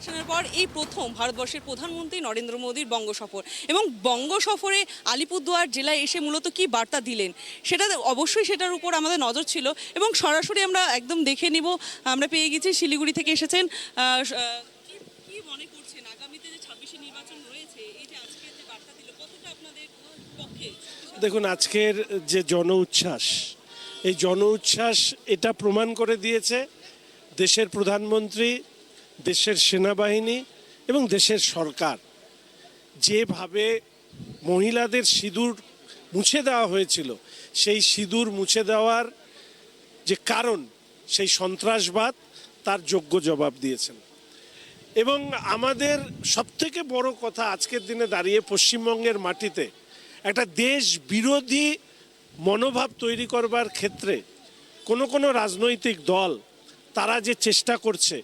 ইলেকশনের পর এই প্রথম ভারতবর্ষের প্রধানমন্ত্রী নরেন্দ্র মোদীর বঙ্গ সফর। এবং বঙ্গ সফরে আলিপুরদুয়ার জেলায় এসে মূলত কি বার্তা দিলেন? সেটা অবশ্যই সেটার উপর আমাদের নজর ছিল এবং সরাসরি আমরা একদম দেখে নিব। আমরা পেয়ে গেছি শিলিগুড়ি থেকে এসেছেন দেখুন, আজকের যে জন উচ্ছ্বাস, এই জন উচ্ছ্বাস এটা প্রমাণ করে দিয়েছে দেশের প্রধানমন্ত্রী দেশের সেনাবাহিনী এবং দেশের সরকার যেভাবে মহিলাদের সিঁদুর মুছে দেওয়া হয়েছিল, সেই সিঁদুর মুছে দেওয়ার যে কারণ, সেই সন্ত্রাসবাদ তার যোগ্য জবাব দিয়েছেন। এবং আমাদের সবথেকে বড় কথা আজকের দিনে দাঁড়িয়ে পশ্চিমবঙ্গের মাটিতে, একটা দেশ বিরোধী মনোভাব তৈরি করবার ক্ষেত্রে কোনো কোনো রাজনৈতিক দল, তারা যে চেষ্টা করছে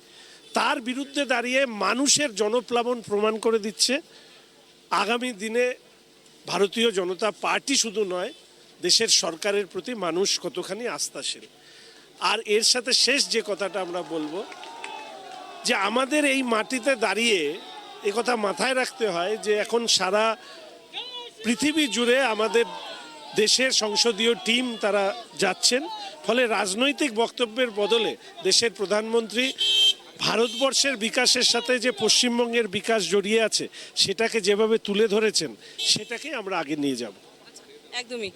তার বিরুদ্ধে দাঁড়িয়ে মানুষের জনপ্লাবন প্রমাণ করে দিচ্ছে। আগামী দিনে ভারতীয় জনতা পার্টি শুধু নয়, দেশের সরকারের প্রতি মানুষ কতখানি আস্থাশীল। আর এর সাথে শেষ যে কথাটা আমরা বলব, যে আমাদের এই মাটিতে দাঁড়িয়ে এ কথা মাথায় রাখতে হয় যে এখন সারা পৃথিবী জুড়ে আমাদের দেশের সংসদীয় টিম তারা যাচ্ছেন। ফলে রাজনৈতিক বক্তব্যের বদলে দেশের প্রধানমন্ত্রী ভারতবর্ষের বিকাশের সাথে যে পশ্চিমবঙ্গের বিকাশ জড়িয়ে আছে সেটাকে যেভাবে তুলে ধরেছেন সেটাকে আমরা আগে নিয়ে যাব। একদমই।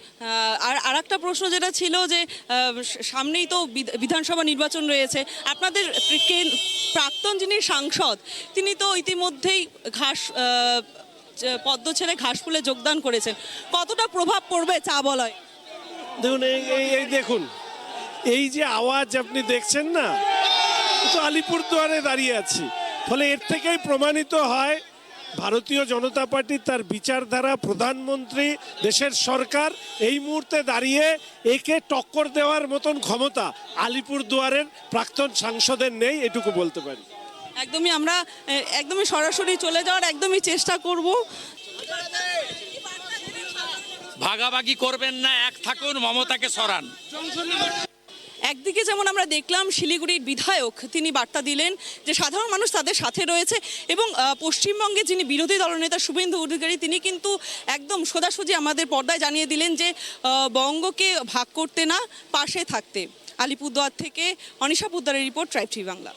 আর আর একটা প্রশ্ন যেটা ছিল যে সামনেই তো বিধ- বিধানসভা নির্বাচন রয়েছে। আপনাদের প্রাক্তন যিনি সাংসদ তিনি তো ইতিমধ্যেই ঘাস পদ্ম ছেড়ে ঘাস ফুলে যোগদান করেছেন। কতটা প্রভাব পড়বে চা বলয়? দেখুন এই দেখুন এই যে আওয়াজ আপনি দেখছেন না তো আলিপুরদুয়ারে দাঁড়িয়ে আছি। ফলে এর থেকেই প্রমাণিত হয় ভারতীয় জনতা পার্টি তার বিচারধারা প্রধানমন্ত্রী দেশের সরকার এই মুহূর্তে দাঁড়িয়ে একে টক্কর দেওয়ার মতন ক্ষমতা আলিপুরদুয়ারের প্রাক্তন সাংসদের নেই এটুকু বলতে পারি। একদমই আমরা একদমই সরাসরি চলে যাওয়ার একদমই চেষ্টা করব। ভাগাভাগি করবেন না এক থাকুন মমতাকে সরান। একদিকে যেমন আমরা দেখলাম শিলিগুড়ির বিধায়ক, তিনি বার্তা দিলেন যে সাধারণ মানুষ তাদের সাথে রয়েছে এবং পশ্চিমবঙ্গে যিনি বিরোধী দলনেতা শুভেন্দু অধিকারী, তিনি কিন্তু একদম সোজাসুজি আমাদের পর্দায় জানিয়ে দিলেন যে বঙ্গকে ভাগ করতে না, পাশে থাকতে। আলিপুরদুয়ার থেকে অনিশা পুদ্দারের রিপোর্ট ট্রাইব বাংলা